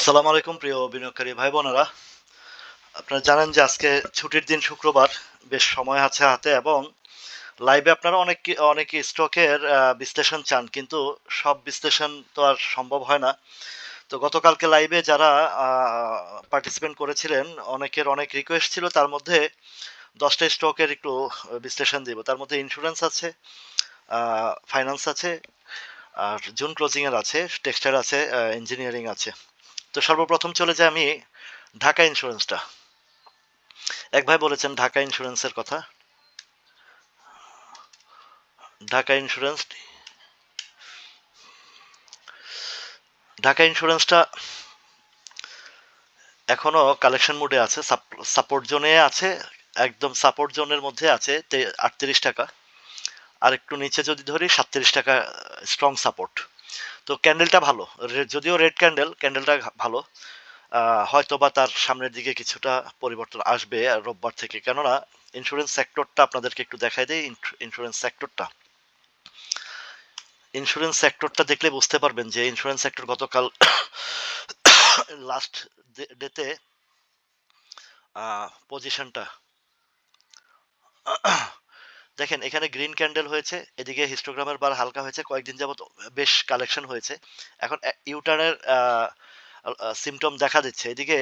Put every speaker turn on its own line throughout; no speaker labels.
আসসালামু আলাইকুম, প্রিয় বিনিয়োগকারী ভাই বোনেরা আপনারা জানেন যে আজকে ছুটির দিন শুক্রবার, বেশ সময় আছে হাতে এবং লাইভে আপনারা অনেক অনেক স্টকের বিশ্লেষণ চান, কিন্তু সব বিশ্লেষণ তো আর সম্ভব হয় না। তো গতকালকে লাইভে যারা পার্টিসিপেন্ট করেছিলেন, অনেকের অনেক রিকোয়েস্ট ছিল, তার মধ্যে দশটা স্টকের একটু বিশ্লেষণ দিব। তার মধ্যে ইন্স্যুরেন্স আছে ফাইন্যান্স আছে, আর জুন ক্লোজিংয়ের আছে টেক্সটাইল আছে ইঞ্জিনিয়ারিং আছে। তো সর্বপ্রথম চলে যাই আমি ঢাকা ইন্স্যুরেন্সটা এক ভাই বলেছেন ঢাকা ইন্স্যুরেন্সের কথা। ঢাকা ইন্স্যুরেন্স ঢাকা ইন্স্যুরেন্সটা এখনও কালেকশন মোডে আছে সাপোর্ট জোনে আছে, একদম সাপোর্ট জোনের মধ্যে আছে আটত্রিশ টাকা। আর একটু নিচে যদি ধরি, সাতত্রিশ টাকা স্ট্রং সাপোর্ট তো ক্যান্ডেলটা ভালো। যদিও রেড ক্যান্ডেল ক্যান্ডেলটা ভালো। হয়তো বা তার সামনের দিকে কিছুটা পরিবর্তন আসবে রোববার থেকে। কেননা ইন্স্যুরেন্স সেক্টরটা আপনাদেরকে একটু দেখাই দেয় ইন্স্যুরেন্স সেক্টরটা ইন্স্যুরেন্স সেক্টরটা দেখলে বুঝতে পারবেন যে ইন্স্যুরেন্স সেক্টর গতকাল লাস্ট ডেতে পজিশনটা দেখেন, এখানে গ্রিন ক্যান্ডেল হয়েছে, এদিকে হিস্টোগ্রামের বার হালকা হয়েছে, কয়েকদিন যাবত বেশ কালেকশন হয়েছে। এখন ইউটার্নের সিমটম দেখা দিচ্ছে। এদিকে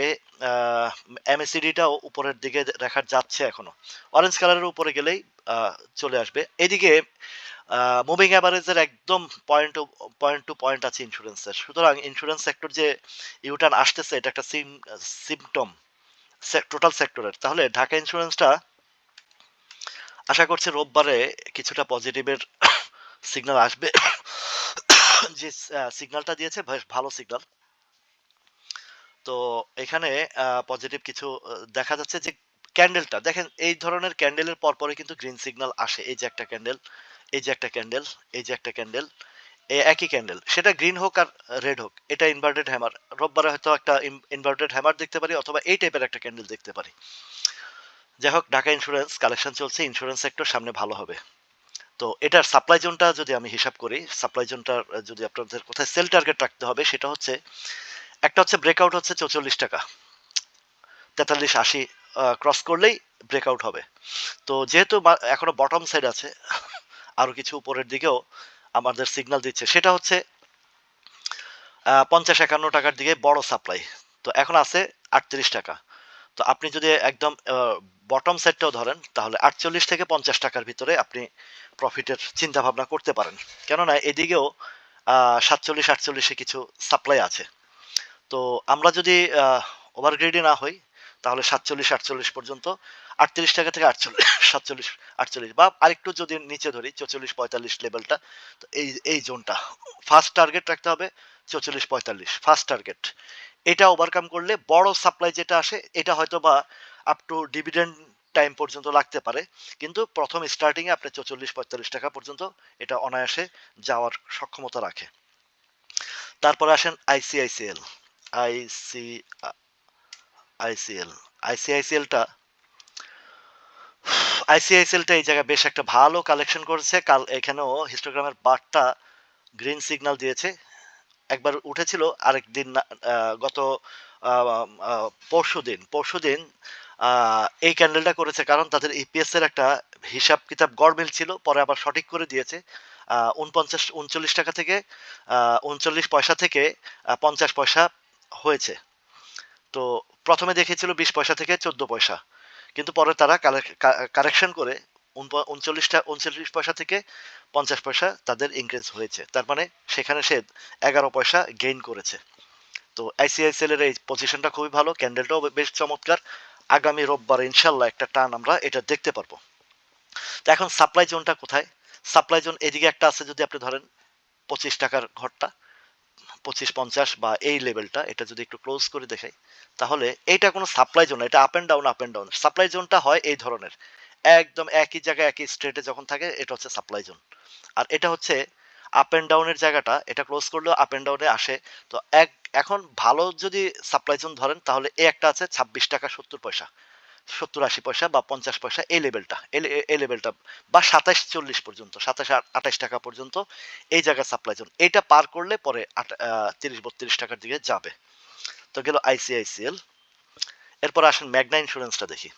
এমএসিডিটাও উপরের দিকে দেখা যাচ্ছে এখনও। অরেঞ্জ কালারের উপরে গেলেই চলে আসবে। এদিকে মুভিং অ্যাভারেজের একদম point two point two point আছে ইন্স্যুরেন্সের সুতরাং ইন্স্যুরেন্স সেক্টর যে ইউটার্ন আসতেছে, এটা একটা সিম সিমটম টোটাল সেক্টরের তাহলে ঢাকা ইন্স্যুরেন্সটা আশা করছি রোববারে কিছুটা পজিটিভের সিগনাল আসবে। যে সিগনালটা দিয়েছে, বেশ ভালো সিগনাল তো এখানে পজিটিভ কিছু দেখা যাচ্ছে যে ক্যান্ডেলটা দেখেন, এই ধরনের ক্যান্ডেলের পরপরই কিন্তু গ্রিন সিগনাল আসে। এই যে একটা ক্যান্ডেল এই যে একটা ক্যান্ডেল এই যে একটা ক্যান্ডেল একই ক্যান্ডেল সেটা গ্রিন হোক আর রেড হোক, এটা ইনভার্টেড হ্যামার রোববারে হয়তো একটা ইনভার্টেড হ্যামার দেখতে পারি, অথবা এই টাইপের একটা ক্যান্ডেল দেখতে পারি। যাই হোক ঢাকা ইন্স্যুরেন্স কালেকশন চলছে ইন্স্যুরেন্স সেক্টর সামনে ভালো হবে। তো এটার সাপ্লাই জোনটা যদি আমি হিসাব করি সাপ্লাই জোনটার যদি আপনাদের কোথায় সেল টার্গেট রাখতে হবে, সেটা হচ্ছে, একটা হচ্ছে ব্রেকআউট হচ্ছে চৌচল্লিশ টাকা। তেতাল্লিশ, আশি ক্রস করলেই ব্রেকআউট হবে। তো যেহেতু মা- এখনও বটম সাইড আছে, আরও কিছু উপরের দিকেও আমাদের সিগন্যাল দিচ্ছে। সেটা হচ্ছে পঞ্চাশ, একান্ন টাকার দিকে বড় সাপ্লাই তো এখন আছে আটত্রিশ টাকা। তো আপনি যদি একদম বটম সেটটাও ধরেন, তাহলে আটচল্লিশ থেকে পঞ্চাশ টাকার ভিতরে আপনি প্রফিটের চিন্তা ভাবনা করতে পারেন। কেননা এদিকেও সাতচল্লিশ, আটচল্লিশে কিছু সাপ্লাই আছে। তো আমরা যদি ওভারগ্রেডি না হই, তাহলে সাতচল্লিশ, আটচল্লিশ পর্যন্ত আটত্রিশ টাকা থেকে আটচল্লিশ, সাতচল্লিশ, আটচল্লিশ বা আরেকটু যদি নিচে ধরি, চৌচল্লিশ, পঁয়তাল্লিশ লেভেলটা তো এই এই জোনটা ফার্স্ট টার্গেট রাখতে হবে, চৌচল্লিশ, পঁয়তাল্লিশ ফার্স্ট টার্গেট এটা ওভারকাম করলে বড় সাপ্লাই যেটা আসে, এটা হয়তো বা আপ টু ডিভিডেন্ড টাইম পর্যন্ত লাগতে পারে। কিন্তু প্রথম স্টার্টিং এ আপনি চৌচল্লিশ পঁয়তাল্লিশ টাকা পর্যন্ত এটা অনায়াসে যাওয়ার সক্ষমতা রাখে। তারপরে আসেন আইসিআইসিএল আইসি আইসিএল আইসিআইসিএলটা আইসিআইসিএলটা এই জায়গায় বেশ একটা ভালো কালেকশন করেছে। কাল এখানেও হিস্টোগ্রামের বারটা গ্রিন সিগন্যাল দিয়েছে। একবার উঠেছিল আরেক দিন না- আহ, গত পরশু দিন পরশু দিন এই ক্যান্ডেলটা করেছে কারণ তাদের ইপিএস এর একটা হিসাব কিতাব গড়মিল ছিল, পরে আবার সঠিক করে দিয়েছে। উনপঞ্চাশ, উনচল্লিশ টাকা থেকে উনচল্লিশ পয়সা থেকে পঞ্চাশ পয়সা হয়েছে। তো প্রথমে দেখেছিল বিশ পয়সা থেকে চোদ্দ পয়সা, কিন্তু পরে তারা কারেকশন করে উনচল্লিশটা উনচল্লিশ পয়সা থেকে পঞ্চাশ পয়সা তাদের ইনক্রিজ হয়েছে। তার মানে সেখানে সে এগারো পয়সা গেইন করেছে। তো আইসিআইসিএল এর এই পজিশনটা খুবই ভালো ক্যান্ডেলটাও বেশ চমৎকার। আগামী রোববার ইনশাল্লাহ একটা টান আমরা এটা দেখতে পারব। তো এখন সাপ্লাই জোনটা কোথায়? সাপ্লাই জোন এদিকে একটা আছে যদি আপনি ধরেন পঁচিশ টাকার ঘরটা, পঁচিশ, পঞ্চাশ বা এই লেভেলটা এটা যদি একটু ক্লোজ করে দেখাই, তাহলে এইটা কোনো সাপ্লাই জোন এটা up and down up and down supply জোনটা হয় এই ধরনের। একদম একই জায়গায়, একই স্ট্রেটে যখন থাকে, এটা হচ্ছে সাপ্লাই জোন আর এটা হচ্ছে আপ অ্যান্ড ডাউনের জায়গাটা, এটা ক্লোজ করলেও আপ অ্যান্ড ডাউনে আসে। তো এক, এখন ভালো যদি সাপ্লাই জোন ধরেন, তাহলে এই একটা আছে ছাব্বিশ টাকা সত্তর পয়সা, সত্তর আশি পয়সা বা পঞ্চাশ পয়সা, এই লেভেলটা এই লেভেলটা বা সাতাশ চল্লিশ পর্যন্ত সাতাশ আঠাশ টাকা পর্যন্ত এই জায়গায় সাপ্লাই জোন এটা পার করলে পরে তিরিশ, বত্রিশ টাকার দিকে যাবে। তো গেল আইসিআইসিএল এরপর আসেন ম্যাগনা ইন্স্যুরেন্সটা দেখি।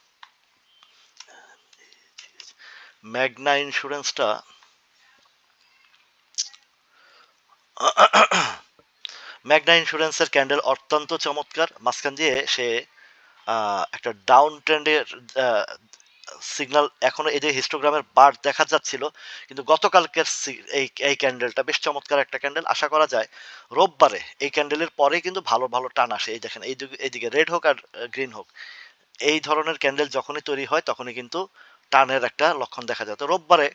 ম্যাগনা ইন্স্যুরেন্সটা ম্যাগনা ইন্স্যুরেন্সের ক্যান্ডেল অত্যন্ত চমৎকার। মাঝখান দিয়ে সে একটা ডাউন ট্রেন্ডের সিগন্যাল এখনও এই যে হিস্টোগ্রামের বার দেখা যাচ্ছিল। কিন্তু গতকালকের এই এই ক্যান্ডেলটা বেশ চমৎকার একটা ক্যান্ডেল আশা করা যায় রোববারে এই ক্যান্ডেলের পরে কিন্তু ভালো ভালো টান আসে। এই দেখেন এইদিকে এইদিকে রেড হোক আর গ্রিন হোক। এই ধরনের ক্যান্ডেল যখনই তৈরি হয়, তখনই কিন্তু টানের একটা লক্ষণ দেখা যায়। তো রোববারে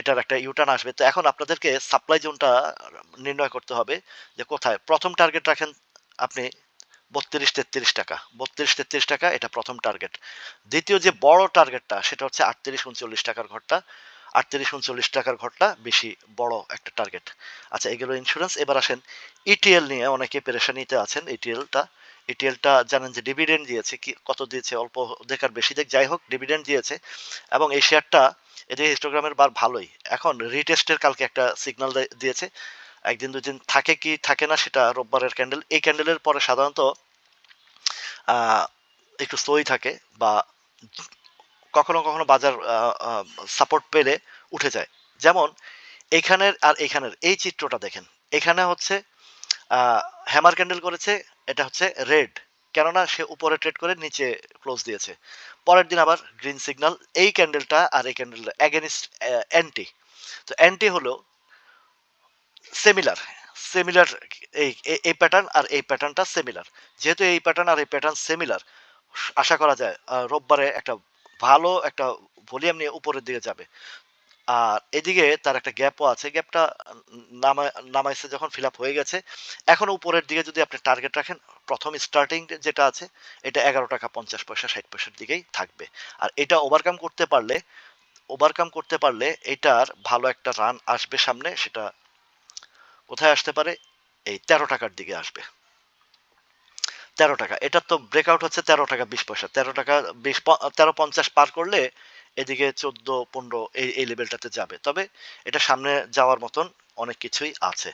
এটার একটা ইউটার্ন আসবে। তো এখন আপনাদেরকে সাপ্লাই জোনটা নির্ণয় করতে হবে যে কোথায়। প্রথম টার্গেট রাখেন আপনি বত্রিশ তেত্রিশ টাকা। বত্রিশ তেত্রিশ টাকা, এটা প্রথম টার্গেট দ্বিতীয় যে বড় টার্গেটটা সেটা হচ্ছে আটত্রিশ উনচল্লিশ টাকার ঘরটা। আটত্রিশ উনচল্লিশ টাকার ঘরটা বেশি বড় একটা টার্গেট আচ্ছা এগুলো ইন্স্যুরেন্স এবার আসেন ইটিএল নিয়ে, অনেকে পেরেশানিতে আছেন ইটিএলটা ইটিএলটা জানেন যে ডিভিডেন্ড দিয়েছে, কি, কত দিয়েছে, অল্প দেখ আর বেশি দেখ, যাই হোক ডিভিডেন্ড দিয়েছে এবং এই শেয়ারটা এদিকে হিস্টোগ্রামের বার ভালোই। এখন রিটেস্টের কালকে একটা সিগন্যাল দিয়েছে। একদিন, দুদিন থাকে কি থাকে না সেটা রোববারের ক্যান্ডেল এই ক্যান্ডেলের পরে সাধারণত একটু স্লোই থাকে বা কখনো কখনো বাজার সাপোর্ট পেলে উঠে যায়। যেমন এখানের আর এখানের এই চিত্রটা দেখেন। এখানে হচ্ছে হ্যামার ক্যান্ডেল করেছে, এটা হচ্ছে রেড কেননা সে উপরে ট্রেড করে নিচে ক্লোজ দিয়েছে। পরের দিন আবার গ্রিন সিগন্যাল এই ক্যান্ডেলটা আর এই ক্যান্ডেলটা অ্যাগেনিস্ট অ্যান্টি তো অ্যান্টি হলো সিমিলার সিমিলার এই, এই- প্যাটার্ন আর এই প্যাটার্নটা সিমিলার যেহেতু এই প্যাটার্ন আর এই প্যাটার্ন সিমিলার আশা করা যায় রোববারে একটা ভালো একটা ভলিউম নিয়ে উপরের দিকে যাবে। আর এদিকে তার একটা গ্যাপও আছে। গ্যাপটা নামায় নামাইছে যখন ফিল হয়ে গেছে। এখন উপরের দিকে যদি আপনি টার্গেট রাখেন, প্রথম স্টার্টিং যেটা আছে, এটা এগারো টাকা পঞ্চাশ পয়সা, ষাট পয়সার দিকেই থাকবে। আর এটা ওভারকাম করতে পারলে ওভারকাম করতে পারলে এটার ভালো একটা রান আসবে সামনে, সেটা কোথায় আসতে পারে? এই তেরো টাকার দিকে আসবে। তেরো টাকা। এটার তো ব্রেকআউট হচ্ছে তেরো টাকা বিশ পয়সা। তেরো টাকা বিশ তেরো পঞ্চাশ পার করলে এদিকে চোদ্দ, পনেরো এই এই লেভেলটাতে যাবে। তবে এটা সামনে যাওয়ার মতন অনেক কিছুই আছে।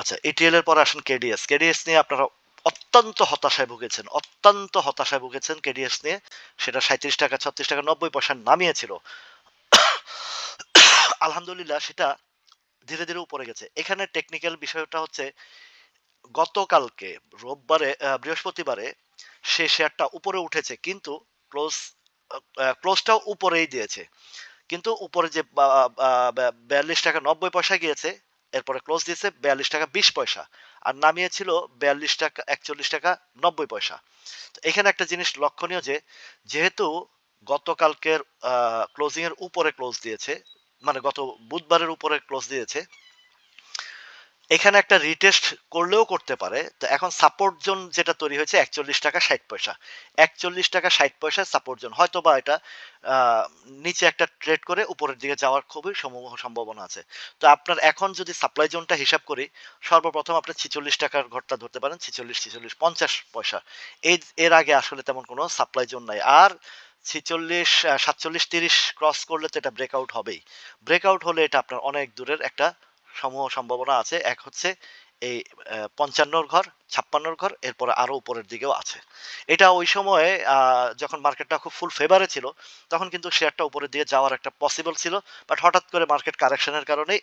আচ্ছা এটিএল এর পর আসেন কেডিএস কেডিএস নিয়ে আপনারা অত্যন্ত হতাশায় ভুগেছেন, অত্যন্ত হতাশায় ভুগেছেন কেডিএস নিয়ে। সেটা সাঁত্রিশ টাকা, ছত্রিশ টাকা, নব্বই পয়সা নামিয়েছিল। আলহামদুলিল্লাহ সেটা ধীরে ধীরে উপরে গেছে। এখানে টেকনিক্যাল বিষয়টা হচ্ছে গতকালকে রোববারে বৃহস্পতিবারে সে শেয়ারটা উপরে উঠেছে। কিন্তু ক্লোজ ক্লোজটাও উপরেই দিয়েছে। কিন্তু উপরে যে বিয়াল্লিশ টাকা নব্বই পয়সা গিয়েছে, এরপরে ক্লোজ দিয়েছে বিয়াল্লিশ টাকা বিশ পয়সা। আর নামিয়েছিল বিয়াল্লিশ টাকা, একচল্লিশ টাকা নব্বই পয়সা। এখানে একটা জিনিস লক্ষণীয় যে, যেহেতু গতকালকের ক্লোজিং এর উপরে ক্লোজ দিয়েছে মানে গত বুধবারের উপরে ক্লোজ দিয়েছে এখানে একটা রিটেস্ট করলেও করতে পারে। তো এখন সাপোর্ট জোন যেটা তৈরি হয়েছে, একচল্লিশ টাকা ষাট পয়সা। একচল্লিশ টাকা ষাট পয়সা সাপোর্ট জোন হয়তো বা এটা নিচে একটা ট্রেড করে উপরের দিকে যাওয়ার খুবই সম্ভাবনা আছে। তো আপনার এখন যদি সাপ্লাই জোনটা হিসাব করি, সর্বপ্রথম আপনি ছিচল্লিশ টাকার ঘরটা ধরতে পারেন, ছিচল্লিশ ছিচল্লিশ, পঞ্চাশ পয়সা। এই, এর আগে আসলে তেমন কোনো সাপ্লাই জোন নাই। আর ছিচল্লিশ, সাতচল্লিশ, তিরিশ ক্রস করলে তো এটা ব্রেকআউট হবেই। ব্রেকআউট হলে এটা আপনার অনেক দূরের একটা সমূহ সম্ভাবনা আছে। এক হচ্ছে এই পঞ্চান্নর ঘর, ছাপ্পান্নর ঘর, এরপরে আরও উপরের দিকেও আছে। এটা ওই সময়ে যখন মার্কেটটা খুব ফুল ফেভারে ছিল, তখন কিন্তু শেয়ারটা উপরের দিকে যাওয়ার একটা পসিবল ছিল। বাট হঠাৎ করে মার্কেট কারেকশনের কারণে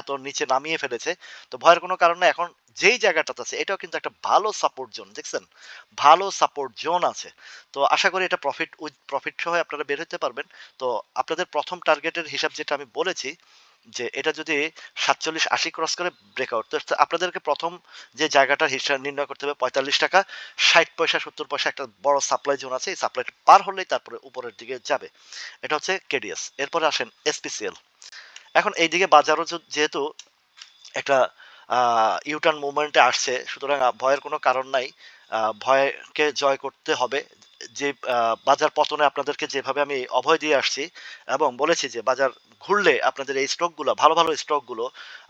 এত নিচে নামিয়ে ফেলেছে। তো ভয়ের কোনো কারণে এখন যেই জায়গাটাতে আছে, এটাও কিন্তু একটা ভালো সাপোর্ট জোন দেখছেন? ভালো সাপোর্ট জোন আছে। তো আশা করি এটা প্রফিট উইথ প্রফিট সহ আপনারা বের হতে পারবেন। তো আপনাদের প্রথম টার্গেটের হিসাব যেটা আমি বলেছি যে এটা যদি সাতচল্লিশ আশি ক্রস করে ব্রেকআউট তো আপনাদেরকে প্রথম যে জায়গাটার হিসাব নির্ণয় করতে হবে পঁয়তাল্লিশ টাকা, ষাট পয়সা, সত্তর পয়সা একটা বড় সাপ্লাই জোন আছে, এই সাপ্লাইটা পার হলেই তারপরে উপরের দিকে যাবে। এটা হচ্ছে কেডিএস এরপরে আসেন এসপিসিএল এখন এইদিকে বাজারও যে- যেহেতু একটা ইউটার্ন মুভমেন্টে আসছে, সুতরাং ভয়ের কোনো কারণ নাই ভয়কে জয় করতে হবে। যে বাজার পতনে আপনাদেরকে যেভাবে আমি অভয় দিয়ে আসছি এবং বলেছি যে, বাজার ঘুরলে আপনাদের এই স্টকগুলো, ভালো ভালো স্টকগুলো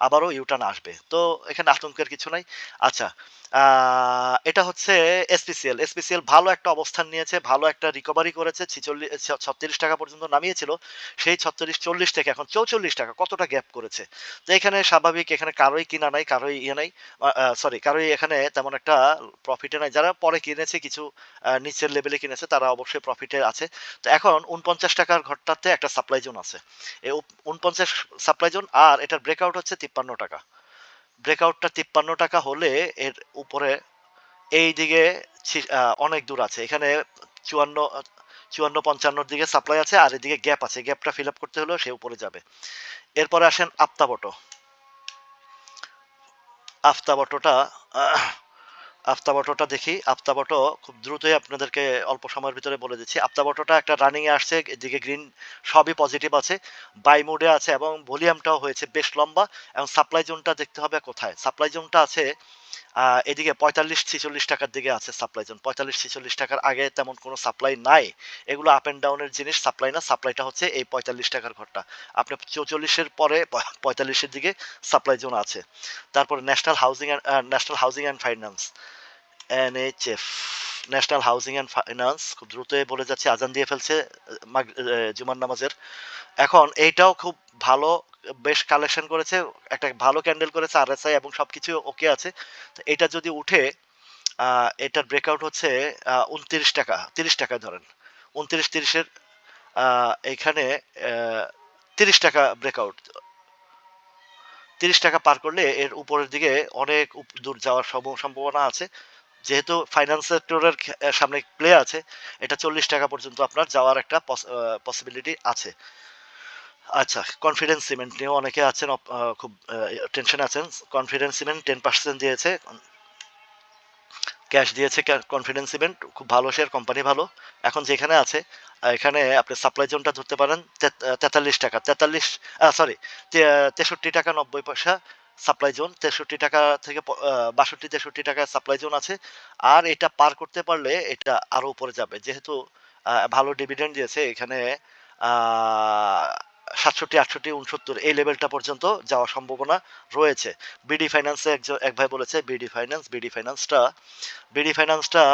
আবারও ইউটার্ন আসবে। তো এখানে আতঙ্কের কিছু নাই। আচ্ছা এটা হচ্ছে এসপিসিএল এসপিসিএল ভালো একটা অবস্থান নিয়েছে, ভালো একটা রিকভারি করেছে ছিচল্লিশ ছত্রিশ টাকা পর্যন্ত নামিয়েছিল। সেই ছত্রিশ, চল্লিশ থেকে এখন চৌচল্লিশ টাকা, কতটা গ্যাপ করেছে? তো এখানে স্বাভাবিক, এখানে কারোই কিনা নাই, কারোই ইয়ে নাই সরি কারোই এখানে তেমন একটা প্রফিটে নাই। যারা পরে কিনেছে, কিছু নিচের লেভেলে কিনেছে, তারা অবশ্যই প্রফিটে আছে। তো এখন উনপঞ্চাশ টাকার ঘরটাতে একটা সাপ্লাই জোন আছে। এই উনপঞ্চাশ সাপ্লাই জোন আর এটার ব্রেকআউট হচ্ছে তিপ্পান্ন টাকা। ব্রেকআউটটা তিপ্পান্ন টাকা হলে এর উপরে এই দিকে অনেক দূর আছে। এখানে চুয়ান্ন চুয়ান্ন পঞ্চান্নর দিকে সাপ্লাই আছে আর এদিকে গ্যাপ আছে। গ্যাপটা ফিল আপ করতে হলেও সে উপরে যাবে। এরপরে আসেন আফতাবটো আফতাবটোটা আহ, আফতাবটোটা দেখি। আফতাবটো খুব দ্রুতই আপনাদেরকে অল্প সময়ের ভিতরে বলে দিচ্ছি। আফতাবটোটা একটা রানিং আসছে এদিকে গ্রিন সবই পজিটিভ আছে। বাই মোডে আছে এবং ভলিউমটাও হয়েছে বেশ লম্বা এবং সাপ্লাই জোনটা দেখতে হবে কোথায়। সাপ্লাই জোনটা আছে এদিকে পঁয়তাল্লিশ, ছিচল্লিশ টাকার দিকে আছে সাপ্লাই জোন পঁয়তাল্লিশ, ছিচল্লিশ টাকার আগে তেমন কোনো সাপ্লাই নাই। এগুলো আপ অ্যান্ড ডাউনের জিনিস সাপ্লাই না সাপ্লাইটা হচ্ছে এই পঁয়তাল্লিশ টাকার ঘরটা। আপনি চৌচল্লিশের পরে পঁয়তাল্লিশের দিকে সাপ্লাই জোন আছে। তারপরে national housing and national housing and finance NHF national housing and finance খুব দ্রুতই বলে যাচ্ছে, আজান দিয়ে ফেলছে জুমার নামাজের। এখন এইটাও খুব ভালো, বেশ কালেকশন করেছে, একটা ভালো ক্যান্ডেল করেছে আরএসআই এবং সবকিছু ওকে আছে। তো এটা যদি উঠে এটার ব্রেকআউট হচ্ছে উনত্রিশ টাকা, তিরিশ টাকায় ধরেন। উনত্রিশ তিরিশের এখানে তিরিশ টাকা ব্রেকআউট তিরিশ টাকা পার করলে এর উপরের দিকে অনেক দূর যাওয়ার সম্ভ- সম্ভাবনা আছে। যেহেতু ফাইন্যান্স সেক্টরের সামনে প্লে আছে, এটা চল্লিশ টাকা পর্যন্ত আপনার যাওয়ার একটা পসিবিলিটি আছে। আচ্ছা কনফিডেন্স সিমেন্ট নিয়েও অনেকে আছেন খুব টেনশন আছেন। কনফিডেন্স সিমেন্ট টেন পার্সেন্ট দিয়েছে। ক্যাশ দিয়েছে কনফিডেন্স সিমেন্ট খুব ভালো শেয়ার কোম্পানি ভালো। এখন যেখানে আছে, এখানে আপনি সাপ্লাই জোনটা ধরতে পারেন তেতাল্লিশ টাকা। তেতাল্লিশ সরি তেষট্টি টাকা নব্বই পয়সা সাপ্লাই জোন তেষট্টি টাকা থেকে বাষট্টি, তেষট্টি টাকা সাপ্লাই জোন আছে। আর এটা পার করতে পারলে এটা আরও উপরে যাবে। যেহেতু ভালো ডিভিডেন্ড দিয়েছে, এখানে সাতষট্টি, আটষট্টি, উনসত্তর এই লেভেলটা পর্যন্ত যাওয়ার সম্ভাবনা রয়েছে। বিডি ফাইন্যান্সে একজন, এক ভাই বলেছে বিডি ফাইন্যান্স বিডি ফাইন্যান্সটা বিডি ফাইন্যান্সটা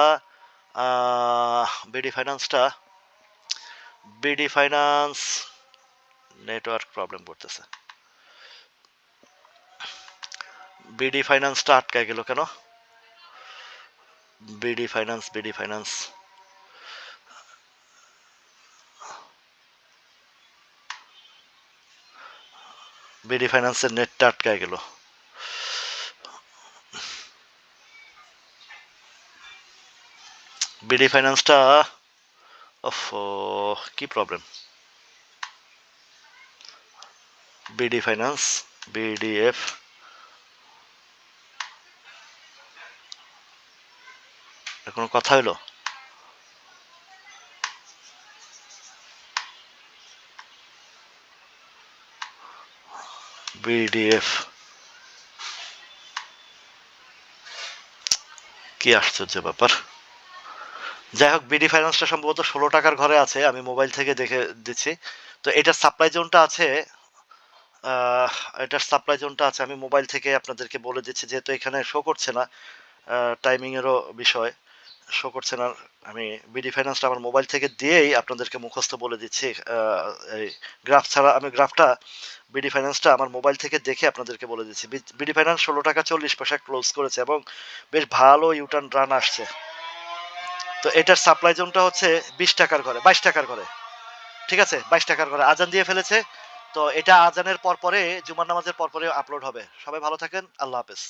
বিডি ফাইন্যান্সটা বিডি ফাইন্যান্স নেটওয়ার্ক প্রবলেম করতেছে। বিডি ফাইন্যান্সটা আটকায় গেল কেন? BD finance BD finance BD ফাইন্যান্সের নেটটা আটকায় গেল। বিডি ফাইন্যান্সটা কি প্রবলেম বিডি ফাইন্যান্স, বিডিএফ। কোনো কথা হলো? বিডিএফ কি আশ্চর্য ব্যাপার? যাই হোক বিডি ফাইন্যান্সটা সম্ভবত ষোলো টাকার ঘরে আছে, আমি মোবাইল থেকে দেখে দিচ্ছি। তো এটার সাপ্লাই জোনটা আছে এটার সাপ্লাই জোনটা আছে, আমি মোবাইল থেকে আপনাদেরকে বলে দিচ্ছি, যেহেতু এখানে শো করছে না টাইমিং এরও বিষয়। শো করছে না আমি বিডি ফাইন্যান্সটা আমার মোবাইল থেকে দিয়েই আপনাদেরকে মুখস্থ বলে দিচ্ছি গ্রাফ ছাড়া আমি গ্রাফটা বিডি ফাইন্যান্সটা আমার মোবাইল থেকে দেখে আপনাদেরকে বলে দিচ্ছি। বিডি ফাইন্যান্স ষোলো টাকা চল্লিশ পয়সা ক্লোজ করেছে এবং বেশ ভালো ইউটার্ন রান আসছে। তো এটার সাপ্লাই জোনটা হচ্ছে বিশ টাকার ঘরে, বাইশ টাকার ঘরে। ঠিক আছে? বাইশ টাকার ঘরে। আজান দিয়ে ফেলেছে। তো এটা আজানের পর পরে জুমার নামাজের পর পরে আপলোড হবে। সবাই ভালো থাকেন। আল্লাহ হাফেজ।